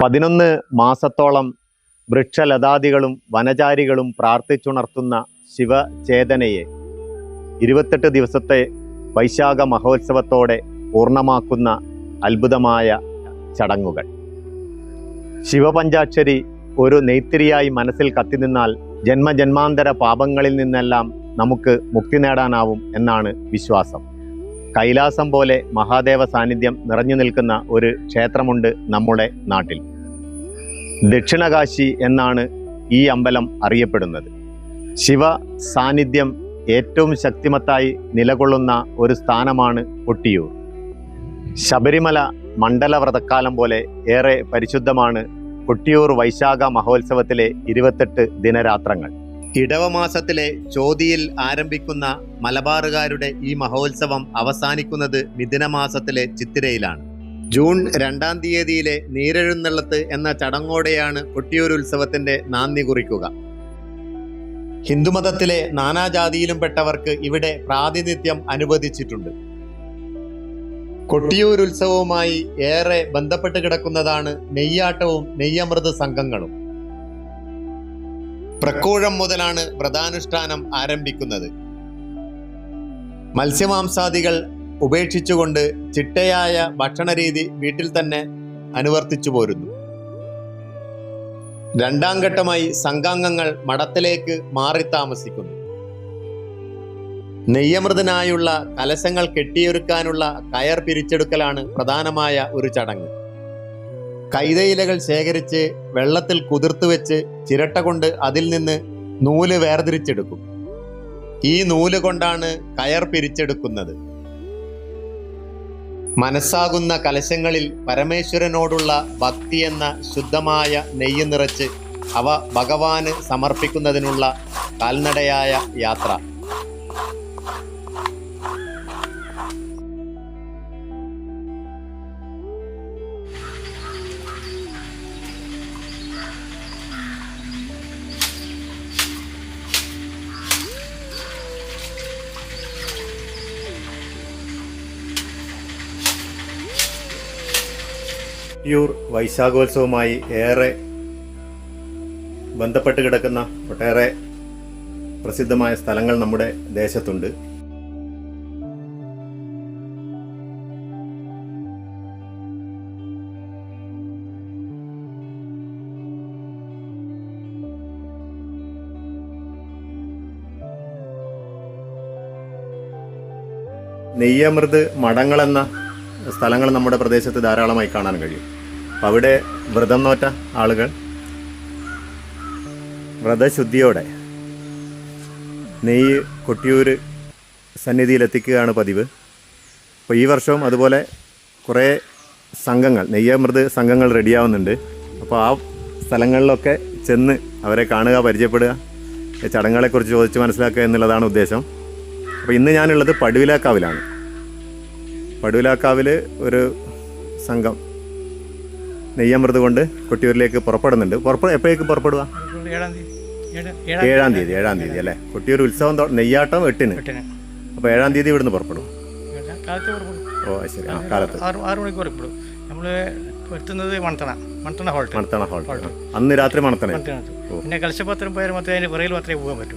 പതിനൊന്ന് മാസത്തോളം വൃക്ഷലതാദികളും വനചാരികളും പ്രാർത്ഥിച്ചുണർത്തുന്ന ശിവചേതനയെ ഇരുപത്തെട്ട് ദിവസത്തെ വൈശാഖ മഹോത്സവത്തോടെ പൂർണമാക്കുന്ന അത്ഭുതമായ ചടങ്ങുകൾ. ശിവപഞ്ചാക്ഷരി ഒരു നെയ്ത്തിരിയായി മനസ്സിൽ കത്തിനിന്നാൽ ജന്മജന്മാന്തര പാപങ്ങളിൽ നിന്നെല്ലാം നമുക്ക് മുക്തി നേടാനാവും എന്നാണ് വിശ്വാസം. കൈലാസം പോലെ മഹാദേവ സാന്നിധ്യം നിറഞ്ഞു നിൽക്കുന്ന ഒരു ക്ഷേത്രമുണ്ട് നമ്മുടെ നാട്ടിൽ. ദക്ഷിണകാശി എന്നാണ് ഈ അമ്പലം അറിയപ്പെടുന്നത്. ശിവ സാന്നിധ്യം ഏറ്റവും ശക്തിമത്തായി നിലകൊള്ളുന്ന ഒരു സ്ഥാനമാണ് കൊട്ടിയൂർ. ശബരിമല മണ്ഡല മണ്ഡലവ്രതക്കാലം പോലെ ഏറെ പരിശുദ്ധമാണ് കൊട്ടിയൂർ വൈശാഖ മഹോത്സവത്തിലെ ഇരുപത്തെട്ട് ദിനരാത്രങ്ങൾ. ഇടവമാസത്തിലെ ചോതിയിൽ ആരംഭിക്കുന്ന മലബാറുകാരുടെ ഈ മഹോത്സവം അവസാനിക്കുന്നത് മിഥുനമാസത്തിലെ ചിത്തിരയിലാണ്. ജൂൺ രണ്ടാം തീയതിയിലെ നീരെഴുന്നള്ളത്ത് എന്ന ചടങ്ങോടെയാണ് കൊട്ടിയൂർ ഉത്സവത്തിന്റെ നാന്ദി കുറിക്കുക. ഹിന്ദുമതത്തിലെ നാനാജാതിയിലും പെട്ടവർക്ക് ഇവിടെ പ്രാതിനിധ്യം അനുവദിച്ചിട്ടുണ്ട്. കൊട്ടിയൂർ ഉത്സവവുമായി ഏറെ ബന്ധപ്പെട്ട് കിടക്കുന്നതാണ് നെയ്യാട്ടവും നെയ്യമൃത് സംഘങ്ങളും. പ്രക്കൂഴം മുതലാണ് വ്രതാനുഷ്ഠാനം ആരംഭിക്കുന്നത്. മത്സ്യമാംസാദികൾ ഉപേക്ഷിച്ചുകൊണ്ട് ചിട്ടയായ ഭക്ഷണരീതി വീട്ടിൽ തന്നെ അനുവർത്തിച്ചു പോരുന്നു. രണ്ടാം ഘട്ടമായി സംഘാംഗങ്ങൾ മഠത്തിലേക്ക് മാറി താമസിക്കുന്നു. നെയ്യമൃതനായുള്ള കലശങ്ങൾ കെട്ടിയൊരുക്കാനുള്ള കയർ പിരിച്ചെടുക്കലാണ് പ്രധാനമായ ഒരു ചടങ്ങ്. കൈതയിലകൾ ശേഖരിച്ച് വെള്ളത്തിൽ കുതിർത്തു വെച്ച് ചിരട്ട കൊണ്ട് അതിൽ നിന്ന് നൂൽ വേർതിരിച്ചെടുക്കും. ഈ നൂൽ കൊണ്ടാണ് കയർ പിരിച്ചെടുക്കുന്നത്. മനസ്സാകുന്ന കലശങ്ങളിൽ പരമേശ്വരനോടുള്ള ഭക്തി എന്ന ശുദ്ധമായ നെയ്യ് നിറച്ച് അവ ഭഗവാന് സമർപ്പിക്കുന്നതിനുള്ള കാൽനടയായ യാത്ര. യൂർ വൈശാഖോത്സവമായി ഏറെ ബന്ധപ്പെട്ട് കിടക്കുന്ന ഒട്ടേറെ പ്രസിദ്ധമായ സ്ഥലങ്ങൾ നമ്മുടെ ദേശത്തുണ്ട്. നെയ്യമൃത് മഠങ്ങളെന്ന സ്ഥലങ്ങൾ നമ്മുടെ പ്രദേശത്ത് ധാരാളമായി കാണാൻ കഴിയും. അവിടെ വ്രതം നോറ്റ ആളുകൾ. വ്രതശുദ്ധിയോടെ നെയ്യ് കൊട്ടിയൂർ സന്നിധിയിലെത്തിക്കുകയാണ് പതിവ്. അപ്പോൾ ഈ വർഷവും അതുപോലെ കുറേ സംഘങ്ങൾ നെയ്യമൃത് സംഘങ്ങൾ റെഡിയാവുന്നുണ്ട്. അപ്പോൾ ആ സ്ഥലങ്ങളിലൊക്കെ ചെന്ന് അവരെ കാണുക പരിചയപ്പെടുക ചടങ്ങുകളെക്കുറിച്ച് ചോദിച്ച് മനസ്സിലാക്കുക എന്നുള്ളതാണ് ഉദ്ദേശം. അപ്പോൾ ഇന്ന് ഞാനുള്ളത് പടുവിലാക്കാവിലാണ്. പടുവിലാക്കാവിൽ ഒരു സംഘം നെയ്യമൃത് കൊണ്ട് കൊട്ടിയൂരിലേക്ക് പുറപ്പെടുന്നുണ്ട്. പുറപ്പെ എപ്പോഴേക്ക് പുറപ്പെടുക ഏഴാം തീയതി ഏഴ്- തീയതി അല്ലേ? കൊട്ടിയൂർ ഉത്സവം നെയ്യാട്ടം എട്ടിന്. അപ്പോൾ ഏഴാം തീയതി ഇവിടുന്ന് പുറപ്പെടും. ഓ ശരി. ആ കാലത്ത്. ആറ് ആറ് മണിക്ക് പുറപ്പെടും നമ്മൾ എത്തുന്നത് മണത്തണ മണത്തണ ഹോൾട്ട്. മണത്തണ ഹോൾ അന്ന് രാത്രി മണത്തണ പിന്നെ കലശപത്രം പോയാൽ മാത്രമേ അതിന്റെ പുറകിൽ മാത്രമേ പോകാൻ പറ്റൂ.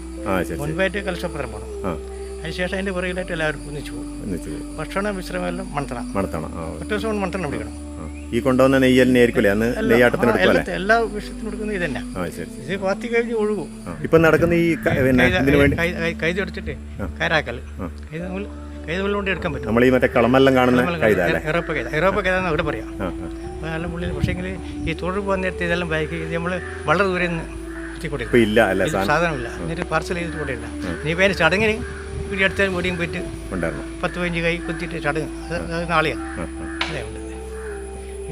മുൻപായിട്ട് കലശപത്രം പോകണം അതിനുശേഷം അതിന്റെ പുറകിലായിട്ട് എല്ലാവരും ഒന്നിച്ചു പോകും. ഭക്ഷണം വിശ്രമമെല്ലാം മണത്തണ. മണത്തണ ആ ഒറ്റ ദിവസം മണത്തണ പിടിക്കണം. ഈ കൊണ്ടുവന്ന നെയ്യലിനെ ആയിരിക്കില്ലേ അന്ന് നെയ്യാട്ടത്തിന് എടുക്കും അല്ലേ എല്ലാ വിഷയത്തിനും എടുക്കുന്നത്. ഇത് പാത്തി കഴിഞ്ഞ് ഒഴുകും. ഇപ്പം നടക്കുന്ന ഈ കൈത് കൊണ്ട് എടുക്കാൻ പറ്റും. നമ്മൾ മറ്റേ കളമെല്ലാം കാണുന്ന കൈത കൈത. അവിടെ പറയാം. നല്ല പക്ഷേങ്കിൽ ഈ തൊഴിൽ പോകാൻ നേരത്തെ ഇതെല്ലാം ബാക്ക് ഇത് നമ്മൾ വളരെ ദൂരെ നിന്ന് ഇല്ല അല്ലേ സാധനമില്ല. എന്നിട്ട് പാർസൽ ചെയ്തിട്ട് കൊണ്ടില്ല നീ പേര് ചടങ്ങിന് ഇവിടെ അടുത്ത വീടിയും പോയിട്ട് പത്ത് പതിനഞ്ച് കൈ കുത്തിയിട്ട് ചടങ്ങ്. നാളെയാണ്. അതെ ഉണ്ട്.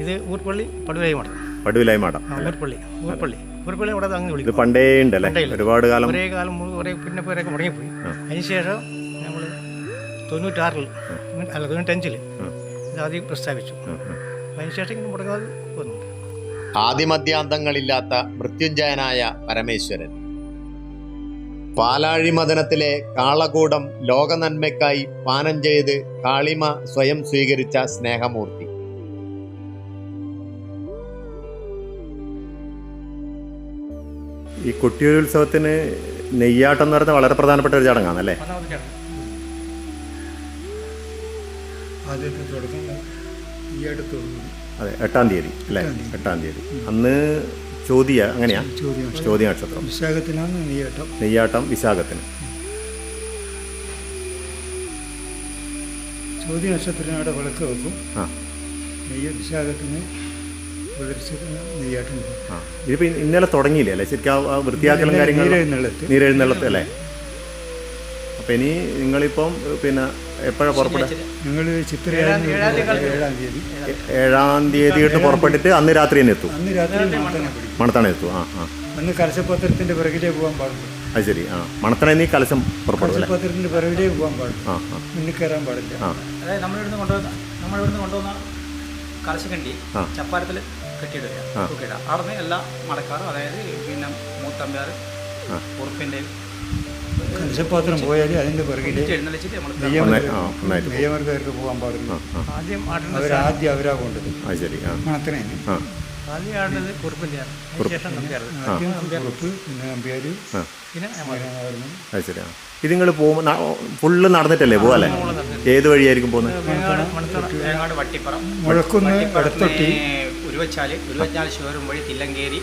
ഇത് ഊർപ്പള്ളി പടുവിലായി മാഠം പടുവിലായി മാടം ഊർപ്പള്ളി ഊർപ്പള്ളി. ഊർപ്പള്ളി അവിടെ അങ്ങ് ഇത് വിളിക്കും. പണ്ടേ ഉണ്ടല്ലേ? ഒരുപാട് കാലം ഒരേ കാലം മുഴുവൻ ഒരേ പിന്നെ പേരൊക്കെ മുടങ്ങിപ്പോയി. അതിനുശേഷം നമ്മൾ തൊണ്ണൂറ്റാറിൽ അല്ല തൊണ്ണൂറ്റഞ്ചിൽ ഇത് ആദ്യം പ്രസ്താവിച്ചു. അതിനുശേഷം ഇങ്ങനെ മുടങ്ങാതെ വന്നു. ആദിമദ്യാന്തങ്ങളില്ലാത്ത മൃത്യുഞ്ജയനായ പരമേശ്വരൻ. പാലാഴി മദനത്തിലെ കാളകൂടം ലോകനന്മയ്ക്കായി പാനം ചെയ്ത് കാളിമ സ്വയം സ്വീകരിച്ച സ്നേഹമൂർത്തി. ഈ കൊട്ടിയൂർ ഉത്സവത്തിന് നെയ്യാട്ടം എന്ന് പറയുന്നത് വളരെ പ്രധാനപ്പെട്ട ഒരു ചടങ്ങാണ് അല്ലേ ആദ്യത്തെ തുടക്കം ഈ അതെ എട്ടാം തീയതി അല്ലേ? എട്ടാം തീയതി. അന്ന് ചോദ്യ അങ്ങനെയാ? ചോദ്യം ചോദ്യ നക്ഷത്രം. വിശാഖത്തിനാണ് നെയ്യാട്ടം. നെയ്യാട്ടം വിശാഖത്തിന്. ചോദ്യ നക്ഷത്രത്തിനവിടെ വിളക്ക് വെക്കും. ആ. നെയ്യ വിശാഖത്തിന് ഇതിപ്പോൾ ഇന്നലെ തുടങ്ങിയില്ലേ അല്ലേ? ശരിക്കും ആ- വൃത്തിയാക്കലും കാര്യങ്ങളും? നീരെഴുന്നള്ളത്ത്. അല്ലേ? അപ്പൊ ഇനി നിങ്ങളിപ്പം പിന്നെ എപ്പോഴാണ് പുറപ്പെടുക ഞങ്ങൾ ചിത്ര ഏഴാം തീയതി ഏഴാം തീയതി. ഏഴാം തൊട്ട് പുറപ്പെട്ടിട്ട് അന്ന് രാത്രി തന്നെ എത്തും. അന്ന് രാത്രി മണത്തണ എത്തും. ആ ആ. അന്ന് കലശപത്രത്തിന്റെ പിറകിലേ പോകാൻ പാടില്ല അത് ശരി. ആ മണത്തണ നീ കലശം പുറപ്പെടും പത്രത്തിന്റെ പിറകിലേ പോകാൻ പാടില്ല ആ ആ. മുന്നിൽ കയറാൻ പാടില്ല. ആ. അതായത് നമ്മളിവിടുന്ന് കൊണ്ടുവന്ന നമ്മളിവിടുന്ന് കൊണ്ടുവന്ന കലശക്കണ്ടി കണ്ടി ചപ്പാരത്തിൽ കെട്ടിയിടുക തൂക്കിയിടുക എല്ലാ മടക്കാറും അതായത് പിന്നെ മൂത്തമ്പ്യാർ ആ. ഉറുപ്പിന്റെ കഞ്ചപ്പാത്രം പോയാൽ അതിന്റെ പിറകിൽ നെയ്യമർക്കാർക്ക് പോകാൻ പാടില്ല. ആദ്യം അവരാദ്യം അവരാ കൊണ്ടത്. മണത്തനെ. അത് ശരി ഇത് നിങ്ങൾ പോകുമ്പോൾ ഫുള്ള് നടന്നിട്ടല്ലേ പോവാല്ലേ ഏത് വഴിയായിരിക്കും പോകുന്നത് മുഴക്കുന്ന് ഇടത്തൊട്ടി ശിവരും വഴി തില്ലങ്കേരി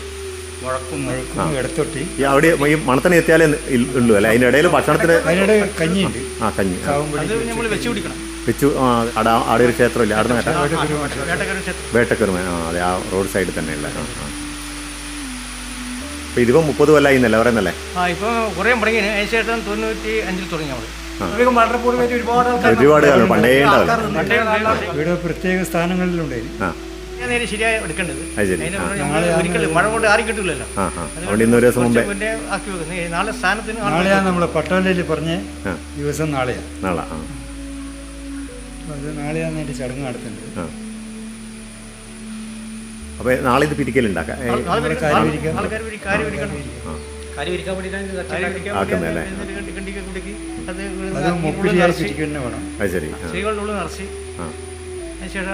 ഇടത്തൊട്ടി അവിടെ ഈ മണത്തണ എത്തിയാലേ ഉള്ളൂ അല്ലേ? അതിന്റെ ഇടയിൽ ഭക്ഷണത്തിന് അതിനിടെ കഞ്ഞിയുണ്ട്. ആ കഞ്ഞി. വെച്ചു കുടിക്കണം അത് നമ്മൾ വെച്ച് പിടിക്കണം വെച്ചു. അട അവിടെ അവിടെ ഒരു ക്ഷേത്രമില്ല അവിടെ നിന്ന് വേട്ടക്കെറുമ ആ അതെ ആ റോഡ് സൈഡിൽ തന്നെയുള്ള ആ ആ. അപ്പോൾ ഇതിപ്പോൾ മുപ്പത് ആയി എന്നല്ലേ പറയുന്നല്ലേ? ആ ഇപ്പോൾ കുറേ മുടങ്ങി. അതിനുശേഷം തൊണ്ണൂറ്റി അഞ്ചിൽ തുടങ്ങി ഇതൊക്കെ ഒരുപാട് കാലം പണ്ടേ ഉണ്ടാവില്ല. ഇവിടെ പ്രത്യേക സ്ഥാനങ്ങളിലുണ്ട്. ശരിയായി എടുക്കേണ്ടത്. ഒരിക്കലും മഴ കൊണ്ട് ആരും കിട്ടില്ലല്ലോ നാളെ സ്ഥാനത്തിന് ആൾ നാളെയാണ് നമ്മളെ പട്ടാളയിൽ പറഞ്ഞ ദിവസം നാളെയാണ് നാളെ നാളെയാണ് ചടങ്ങ് അപ്പോൾ നാളെ ഇത് പിരിക്കലുണ്ടാക്കാം ശരി. നിറച്ച്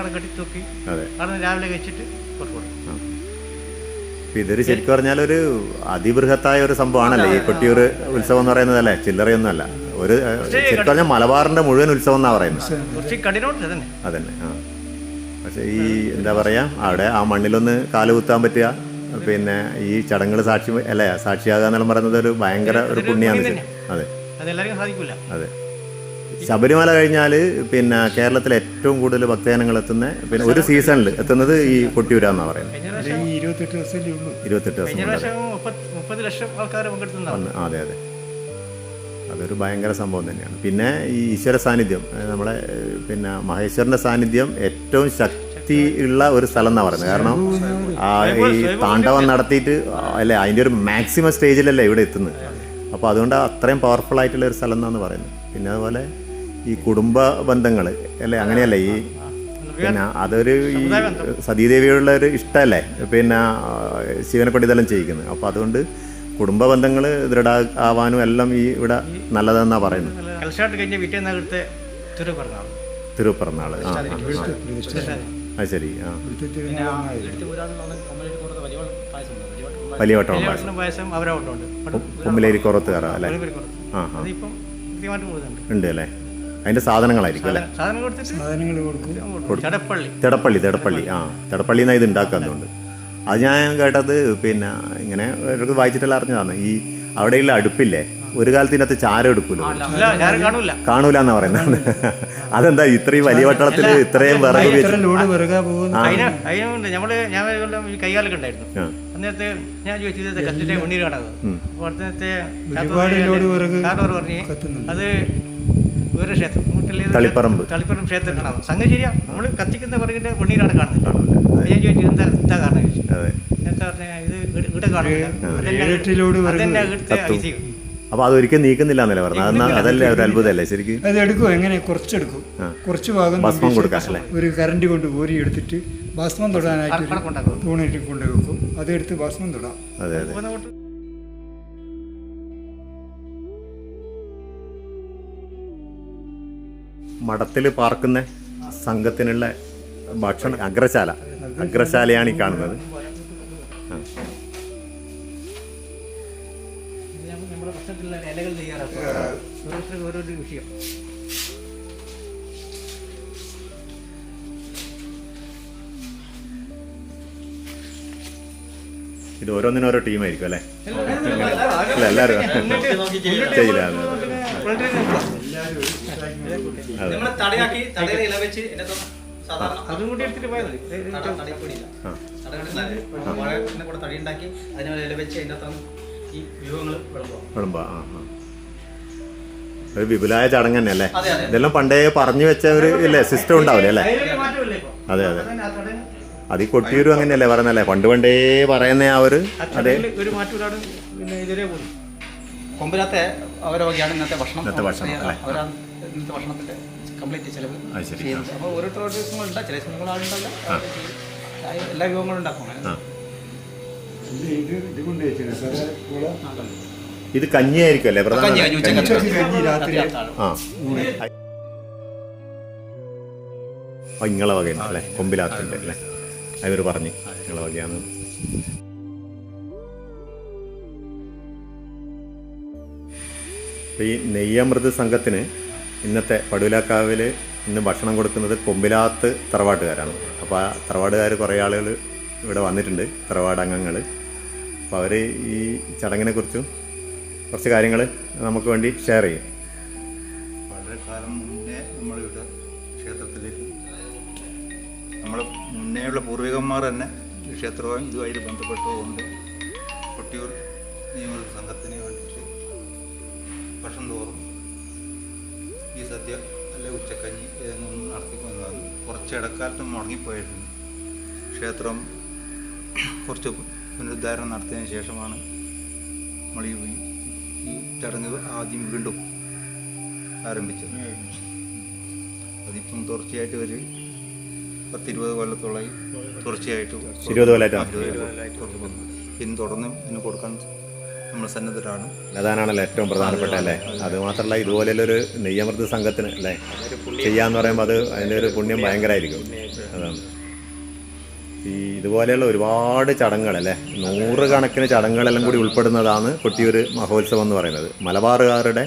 കെട്ടി തൂക്കി. അതെ. അവിടെ രാവിലെ കഴിച്ചിട്ട് ഇതൊരു ശരിക്കും പറഞ്ഞാൽ ഒരു അതിബൃഹത്തായ ഒരു സംഭവമാണല്ലേ? ഈ കൊട്ടിയൂർ ഉത്സവം എന്ന് പറയുന്നതല്ലേ? ചില്ലറയൊന്നുമല്ല. ഒരു ശരിക്കും പറഞ്ഞാൽ മലബാറിന്റെ മുഴുവൻ ഉത്സവം എന്നാ പറയുന്നത്. അതന്നെ ആ. പക്ഷേ ഈ എന്താ പറയാ അവിടെ ആ മണ്ണിലൊന്ന് കാൽ കുത്താൻ പറ്റുക പിന്നെ ഈ ചടങ്ങുകൾ സാക്ഷി അല്ലേ സാക്ഷിയാകുക എന്നെല്ലാം പറയുന്നത് ഒരു ഭയങ്കര ഒരു പുണ്യമാണ്. അതെ. അതെ. ശബരിമല കഴിഞ്ഞാൽ പിന്നെ കേരളത്തിലെ ഏറ്റവും കൂടുതൽ ഭക്തജനങ്ങൾ എത്തുന്ന പിന്നെ ഒരു സീസണിൽ എത്തുന്നത് ഈ പറയുന്നത്. അത് പ്രാവശ്യം ഈ ഇരുപത്തെട്ട് ദിവസം അതെ അതെ. അതൊരു ഭയങ്കര സംഭവം തന്നെയാണ്. പിന്നെ ഈ ഈശ്വര സാന്നിധ്യം നമ്മളെ പിന്നെ മഹേശ്വരന്റെ സാന്നിധ്യം ഏറ്റവും ശക്തി ഉള്ള ഒരു സ്ഥലം എന്നാണ് പറയുന്നത്. കാരണം ഈ താണ്ഡവം നടത്തിയിട്ട് അല്ലേ അതിന്റെ ഒരു മാക്സിമം സ്റ്റേജിലല്ലേ ഇവിടെ എത്തുന്നത്. അപ്പോൾ അതുകൊണ്ട് അത്രയും പവർഫുൾ ആയിട്ടുള്ള ഒരു സ്ഥലം എന്നാണ് പറയുന്നത്. പിന്നെ അതുപോലെ ഈ കുടുംബ ബന്ധങ്ങൾ അല്ലേ അങ്ങനെയല്ലേ ഈ പിന്നെ അതൊരു ഈ സതീദേവിയുള്ള ഒരു ഇഷ്ടമല്ലേ? പിന്നെ ശിവനെ കൊണ്ട് ചെയ്യിക്കുന്നത്. അപ്പോൾ അതുകൊണ്ട് കുടുംബ ബന്ധങ്ങൾ ദൃഢ ആവാനും എല്ലാം ഈ ഇവിടെ നല്ലതെന്നാണ് പറയുന്നത്. തിരുപ്പിറന്നാൾ ആ അത് ശരി ആ. വലിയ വട്ടം കുമ്മിലേരി കുറത്ത് കയറാം അല്ലേ? ആ ഉണ്ട് അല്ലേ? അതിന്റെ സാധനങ്ങളായിരിക്കും അല്ലേ? ചടപ്പള്ളി. തിടപ്പള്ളി തിടപ്പള്ളി ആ. തിടപ്പള്ളിന്നാ ഇത് ഉണ്ടാക്കുന്നുണ്ട് അത് ഞാൻ കേട്ടത് പിന്നെ ഇങ്ങനെ ഇടയ്ക്ക് വായിച്ചിട്ടെല്ലാം അറിഞ്ഞതാണ്. ഈ അവിടെയുള്ള അടുപ്പില്ലേ? ഒരു കാലത്ത് ഇതിനകത്ത് ചാരം എടുക്കൂലോ? കാണൂല. എന്നാ പറയുന്നത്. അതെന്താ ഇത്രയും വലിയ വട്ടളത്തിൽ ഇത്രയും വിറക് നമ്മൾ ഞാൻ കൈകാലൊക്കെ ഉണ്ടായിരുന്നു. അന്നേരത്തെ ഞാൻ കത്തിലെ പറഞ്ഞു അത് വേറെ ക്ഷേത്രം. തളിപ്പറമ്പ്. തളിപ്പറമ്പ് ക്ഷേത്രം കാണാം സംഗതി ശരിയാ. നമ്മൾ കത്തിക്കുന്ന പറകിന്റെ പൊണ്ണീരാണ് കാണുന്നത്. ഞാൻ ചോദിച്ചു എന്താ എന്താ കാരണം ചോദിച്ചു അതെ. എന്താ പറഞ്ഞാൽ ഇത് ഇവിടെ- ഇവിടെ കാണില്ല ഏഴെട്ട് ലോഡ് വിറക് അതെന്നെ ഇവിടുത്തെ ഐതിഹ്യം അപ്പോൾ അതൊരിക്കലും നീക്കുന്നില്ല എന്നല്ലേ പറഞ്ഞത്? അതല്ലേ ഒരു അത്ഭുതമല്ലേ ശരിക്കും? അത് എടുക്കും എങ്ങനെ? കുറച്ചെടുക്കും. കുറച്ച് ഭാഗം ഭസ്മം നമ്പീശ കൊടുക്കാം ഒരു കറണ്ട് കൊണ്ട് ഊരി എടുത്തിട്ട് ഭസ്മം തൊടാനായിട്ട് തൂണിട്ട് കൊണ്ട് വെക്കും. അതെടുത്ത് ഭസ്മം തൊടാം. അതെ അതെ. മഠത്തിൽ പാർക്കുന്ന സംഘത്തിനുള്ള ഭക്ഷണ അഗ്രശാല. അഗ്രശാലയാണ് ഈ കാണുന്നത്. ഇത് ഓരോന്നിനും ഓരോ ടീമായിരിക്കും അല്ലേ? അല്ല എല്ലാവരും ചെയ്യില്ല നമ്മൾ തടയാക്കി തടയിൽ ഇല വെച്ച് എന്റെ സാധാരണ അതും കൂടി എടുത്തിട്ട് പോയാൽ മതി. തട തടിപ്പൊടിയില്ല ആ. തടകളുണ്ടാക്കി വാഴനെ കൂടെ തടി ഉണ്ടാക്കി അതിനെ ഇല വെച്ച് അതിന്റെ അത്ര ഈ വിളമ്പുക. വിളമ്പ ഒരു വിപുലായ ചടങ്ങ് തന്നെ അല്ലേ. ഇതെല്ലാം പണ്ടേ പറഞ്ഞു വെച്ച ഒരു ഇല്ലേ സിസ്റ്റം ഉണ്ടാവില്ലേ അല്ലേ? അതെ അതെ. അത് ഈ കൊട്ടിയൂരും അങ്ങനെയല്ലേ പറയുന്നല്ലേ പണ്ട് പണ്ടേ പറയുന്ന ആ ഒരു അതെ. ഒരു മാറ്റമില്ലാതെ പിന്നെ ഇതിലേ കൊമ്പിലത്തെ അവരെ വകയാണ് ഇന്നത്തെ ഭക്ഷണം. ഇന്നത്തെ ഭക്ഷണം, അല്ലേ? ഇന്നത്തെ ഭക്ഷണത്തിന്റെ കംപ്ലീറ്റ് ചെലവ് അപ്പൊ ശരി. ചെയ്യുന്നത്. അപ്പോൾ ഓരോരുത്തർ ഓരോ ദിവസങ്ങളുണ്ട്. ചില ദിവസങ്ങൾ ആളുണ്ടല്ല എല്ലാ വിഭവങ്ങളും ഉണ്ടാക്കും. അങ്ങനെ ആ. ഇത് ഇത് കൊണ്ട് വെച്ചിരുന്നു സാറേ? കൂടെ ഇത് കഞ്ഞിയായിരിക്കും അല്ലേ പ്രധാന കഞ്ഞി, കഞ്ഞി, ഉച്ചക്കഞ്ഞി. കഞ്ഞി. കഞ്ഞി രാത്രി. ആ. ഇങ്ങളെ വകയാണ് അല്ലേ? കൊമ്പിലാത്തിന്റെ അല്ലേ? അവർ പറഞ്ഞു ഇങ്ങളെ വകയാണ്. ഇപ്പൊ ഈ നെയ്യമൃത് സംഘത്തിന് ഇന്നത്തെ പടുവിലാക്കാവിൽ ഇന്ന് ഭക്ഷണം കൊടുക്കുന്നത് കൊമ്പിലാത്ത് തറവാട്ടുകാരാണ്. അപ്പോൾ ആ തറവാടുകാർ കുറേ ആളുകൾ ഇവിടെ വന്നിട്ടുണ്ട് തറവാട് അംഗങ്ങൾ അപ്പോൾ അവർ ഈ ചടങ്ങിനെ കുറിച്ചും കാര്യങ്ങൾ നമുക്ക് വേണ്ടി ഷെയർ ചെയ്യും. വളരെ കാലം മുന്നേ നമ്മളിവിടെ ക്ഷേത്രത്തിൽ നമ്മൾ മുന്നേയുള്ള പൂർവികന്മാർ തന്നെ ക്ഷേത്രവും ഇതുമായിട്ട് ബന്ധപ്പെട്ടതുകൊണ്ട് കൊട്ടിയൂർ നിയമ സംഘത്തിന് വേണ്ടിയിട്ട് തോറും ഈ സദ്യ അല്ലെ ഉച്ചക്കഞ്ഞി എന്നൊന്നും നടത്തിക്കൊണ്ടതാണ് കുറച്ച് ഇടക്കാലത്ത് മുടങ്ങിപ്പോയിട്ടുണ്ട് ക്ഷേത്രം കുറച്ച് പുനരുദ്ധാരണം നടത്തിയതിന് ശേഷമാണ് നമ്മൾ ഈ ഈ ചടങ്ങ് ആദ്യം വീണ്ടും ആരംഭിച്ചത്. അതിപ്പം തുടർച്ചയായിട്ട് ഒരു പത്തിരുപത് കൊല്ലത്തോളമായി തുടർച്ചയായിട്ട്? പിന്തുടർന്ന് ഇതിന് കൊടുക്കാൻ നമ്മൾ സന്നദ്ധരാണ്. അതാണല്ലോ ഏറ്റവും പ്രധാനപ്പെട്ട അല്ലേ? അത് മാത്രമല്ല ഇതുപോലെയുള്ളൊരു നെയ്യമൃത് സംഘത്തിന് അല്ലേ? ചെയ്യാന്ന് പറയുമ്പോൾ അത് അതിന്റെ ഒരു പുണ്യം ഭയങ്കരമായിരിക്കും അതാണ്. ഈ ഇതുപോലെയുള്ള ഒരുപാട് ചടങ്ങുകളല്ലേ നൂറുകണക്കിന് ചടങ്ങുകളെല്ലാം കൂടി ഉൾപ്പെടുന്നതാണ് കൊട്ടിയൂർ മഹോത്സവം എന്ന് പറയുന്നത്. മലബാറുകാരുടെ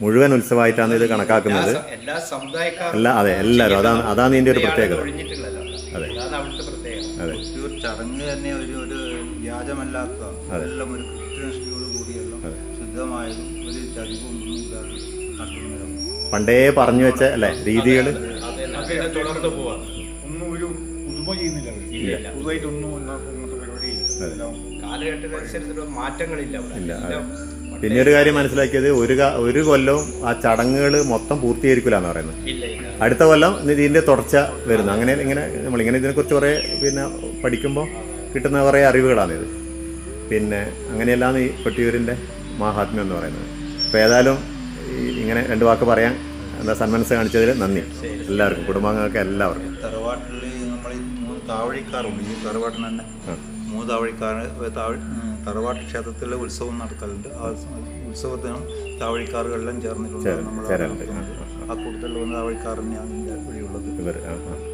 മുഴുവൻ ഉത്സവമായിട്ടാണ് ഇത് കണക്കാക്കുന്നത്. എല്ലാ അതെ എല്ലാവരും. അതാണ് അതാണ് ഇതിന്റെ ഒരു പ്രത്യേകത. അതെ. അതെ. ഒരു ചടങ്ങ് തന്നെ ഒരു ഒരു ശുദ്ധമായതും ഒരു ഇല്ലാതെ പണ്ടേ പറഞ്ഞു വെച്ച അല്ലേ രീതികൾ അതിനെ തുടർന്ന് പോവാ. ഒന്നും ഒരു പുതുമ ചെയ്യുന്നില്ല ഇല്ല പുതുതായിട്ടൊന്നും ഒന്നും അങ്ങനത്തെ പരിപാടി എല്ലാം കാലഘട്ടത്തിനനുസരിച്ചുള്ള മാറ്റങ്ങളില്ല അവിടെ ഇല്ല പിന്നെ ഒരു കാര്യം മനസ്സിലാക്കിയത് ഒരു ഒരു കൊല്ലവും ആ ചടങ്ങുകൾ മൊത്തം പൂർത്തീകരിക്കില്ല എന്ന് പറയുന്നത്. അടുത്ത കൊല്ലം ഇതിന്റെ തുടർച്ച വരുന്നു. അങ്ങനെ ഇങ്ങനെ നമ്മളിങ്ങനെ ഇതിനെക്കുറിച്ച് കുറേ പിന്നെ പഠിക്കുമ്പോൾ കിട്ടുന്ന കുറേ അറിവുകളാണിത്. പിന്നെ അങ്ങനെയല്ലാന്ന് ഈ കൊട്ടിയൂരിന്റെ മാഹാത്മ്യം എന്ന് പറയുന്നത്. അപ്പോൾ ഏതായാലും ഇങ്ങനെ രണ്ട് വാക്ക് പറയാൻ എന്താ സന്മനസ് കാണിച്ചതിൽ നന്ദി. എല്ലാവർക്കും കുടുംബാംഗങ്ങൾക്ക് എല്ലാവർക്കും. തറവാട്ടിൽ നമ്മൾ ഈ മൂന്ന് താവഴിക്കാറുണ്ട്. ഈ തറവാട്ടിന് തന്നെ മൂന്ന് താവഴിക്കാർ തറവാട്ട് ക്ഷേത്രത്തിലെ ഉത്സവം നടക്കലുണ്ട്. ആ ഉത്സവത്തിനും താവഴിക്കാറുകളെല്ലാം ചേർന്നിട്ടുണ്ട്. ചേർ- നമ്മൾ. ആ കൂട്ടത്തിൽ വന്ന താവഴിക്കാർ തന്നെയാണ് ആ.